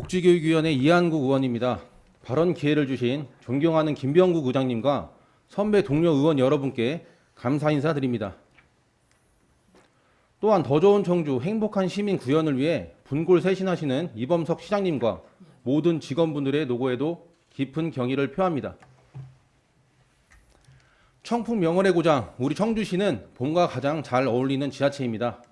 복지교육위원회 이한국 의원입니다. 발언 기회를 주신 존경하는 김병국 의장님과 선배 동료 의원 여러분께 감사 인사드립니다. 또한 더 좋은 청주 행복한 시민 구현을 위해 분골 쇄신하시는 이범석 시장님과 모든 직원분들의 노고에도 깊은 경의를 표합니다. 청풍 명언의 고장 우리 청주시는 봄과 가장 잘 어울리는 지자체입니다.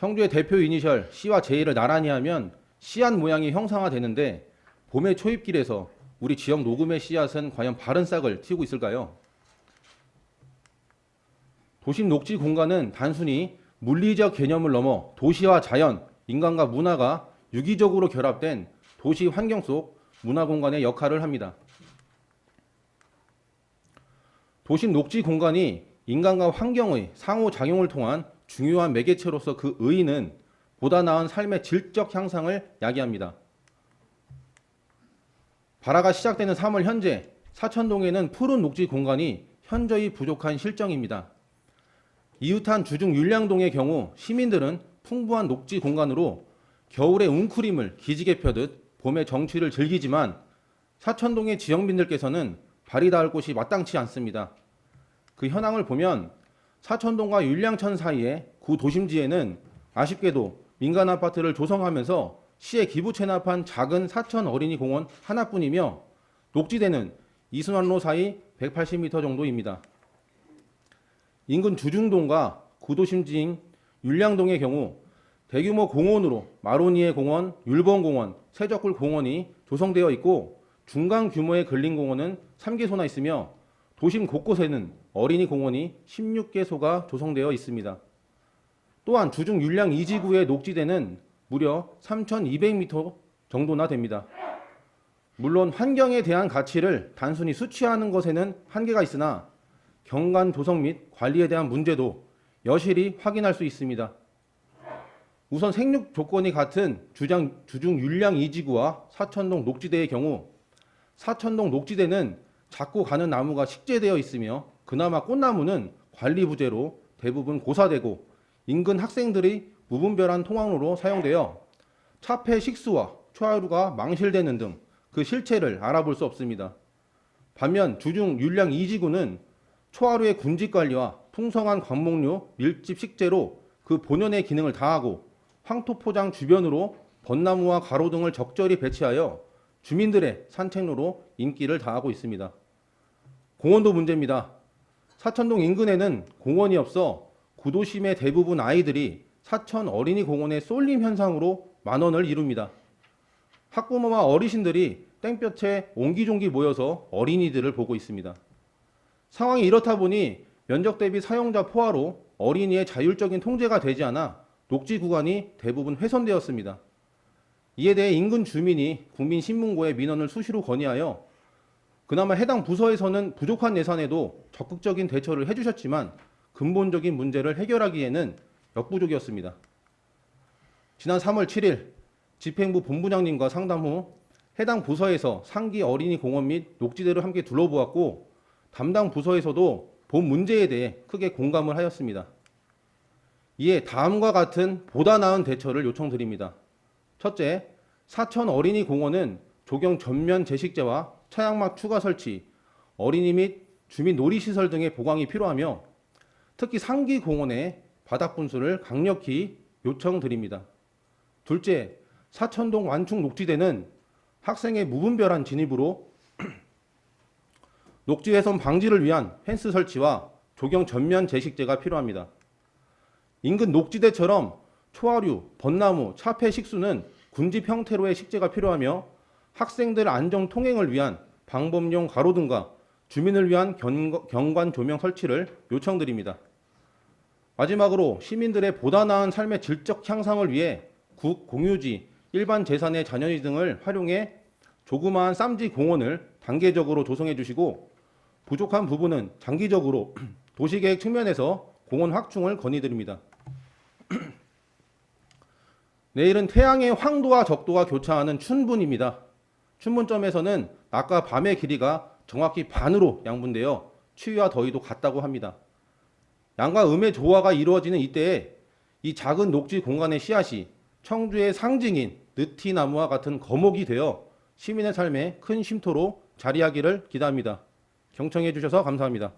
청주의 대표 이니셜 C와 J를 나란히 하면 씨앗 모양이 형상화되는데 봄의 초입길에서 우리 지역 녹음의 씨앗은 과연 바른 싹을 틔우고 있을까요? 도심 녹지 공간은 단순히 물리적 개념을 넘어 도시와 자연, 인간과 문화가 유기적으로 결합된 도시 환경 속 문화 공간의 역할을 합니다. 도심 녹지 공간이 인간과 환경의 상호 작용을 통한 중요한 매개체로서 그 의의는 보다 나은 삶의 질적 향상을 야기합니다. 발화가 시작되는 3월 현재 사천동에는 푸른 녹지 공간이 현저히 부족한 실정입니다. 이웃한 주중 율량동의 경우 시민들은 풍부한 녹지 공간으로 겨울에 웅크림을 기지개 펴듯 봄의 정취를 즐기지만 사천동의 지역민들께서는 발이 닿을 곳이 마땅치 않습니다. 그 현황을 보면 사천동과 율량천 사이의 구 도심지에는 아쉽게도 민간 아파트를 조성하면서 시에 기부 체납한 작은 사천 어린이 공원 하나뿐이며 녹지대는 이순환로 사이 180m 정도입니다. 인근 주중동과 구도심지인 율량동의 경우 대규모 공원으로 마로니에 공원, 율봉공원, 세적굴 공원이 조성되어 있고 중간 규모의 근린공원은 3개소나 있으며 도심 곳곳에는 어린이 공원이 16개소가 조성되어 있습니다. 또한 주중 율량 2지구의 녹지대는 무려 3,200m 정도나 됩니다. 물론 환경에 대한 가치를 단순히 수치하는 것에는 한계가 있으나 경관 조성 및 관리에 대한 문제도 여실히 확인할 수 있습니다. 우선 생육 조건이 같은 주장, 주중 율량 2지구와 사천동 녹지대의 경우 사천동 녹지대는 작고 가는 나무가 식재되어 있으며 그나마 꽃나무는 관리 부재로 대부분 고사되고 인근 학생들이 무분별한 통학로로 사용되어 차폐 식수와 초하루가 망실되는 등 그 실체를 알아볼 수 없습니다. 반면 주중 율량 2지구는 초하루의 군집 관리와 풍성한 광목류 밀집 식재로 그 본연의 기능을 다하고 황토 포장 주변으로 벚나무와 가로 등을 적절히 배치하여 주민들의 산책로로 인기를 다하고 있습니다. 공원도 문제입니다. 사천동 인근에는 공원이 없어 구도심의 대부분 아이들이 사천 어린이 공원의 쏠림 현상으로 만원을 이룹니다. 학부모와 어르신들이 땡볕에 옹기종기 모여서 어린이들을 보고 있습니다. 상황이 이렇다 보니 면적 대비 사용자 포화로 어린이의 자율적인 통제가 되지 않아 녹지 구간이 대부분 훼손되었습니다. 이에 대해 인근 주민이 국민신문고에 민원을 수시로 건의하여 그나마 해당 부서에서는 부족한 예산에도 적극적인 대처를 해주셨지만 근본적인 문제를 해결하기에는 역부족이었습니다. 지난 3월 7일 집행부 본부장님과 상담 후 해당 부서에서 상기 어린이 공원 및 녹지대를 함께 둘러보았고 담당 부서에서도 본 문제에 대해 크게 공감을 하였습니다. 이에 다음과 같은 보다 나은 대처를 요청드립니다. 첫째, 사천 어린이 공원은 조경 전면 제식제와 차양막 추가 설치, 어린이 및 주민 놀이시설 등의 보강이 필요하며 특히 상기 공원의 바닥 분수를 강력히 요청드립니다. 둘째, 사천동 완충 녹지대는 학생의 무분별한 진입으로 녹지 훼손 방지를 위한 펜스 설치와 조경 전면 제식제가 필요합니다. 인근 녹지대처럼 초하류, 벚나무, 차폐 식수는 군집 형태로의 식재가 필요하며 학생들 안정 통행을 위한 방범용 가로등과 주민을 위한 견- 경관 조명 설치를 요청드립니다. 마지막으로 시민들의 보다 나은 삶의 질적 향상을 위해 국 공유지, 일반 재산의 잔여지 등을 활용해 조그마한 쌈지 공원을 단계적으로 조성해 주시고 부족한 부분은 장기적으로 도시계획 측면에서 공원 확충을 건의드립니다. 내일은 태양의 황도와 적도가 교차하는 춘분입니다. 춘분점에서는 낮과 밤의 길이가 정확히 반으로 양분되어 추위와 더위도 같다고 합니다. 양과 음의 조화가 이루어지는 이때에 이 작은 녹지 공간의 씨앗이 청주의 상징인 느티나무와 같은 거목이 되어 시민의 삶에 큰 쉼터로 자리하기를 기대합니다. 경청해 주셔서 감사합니다.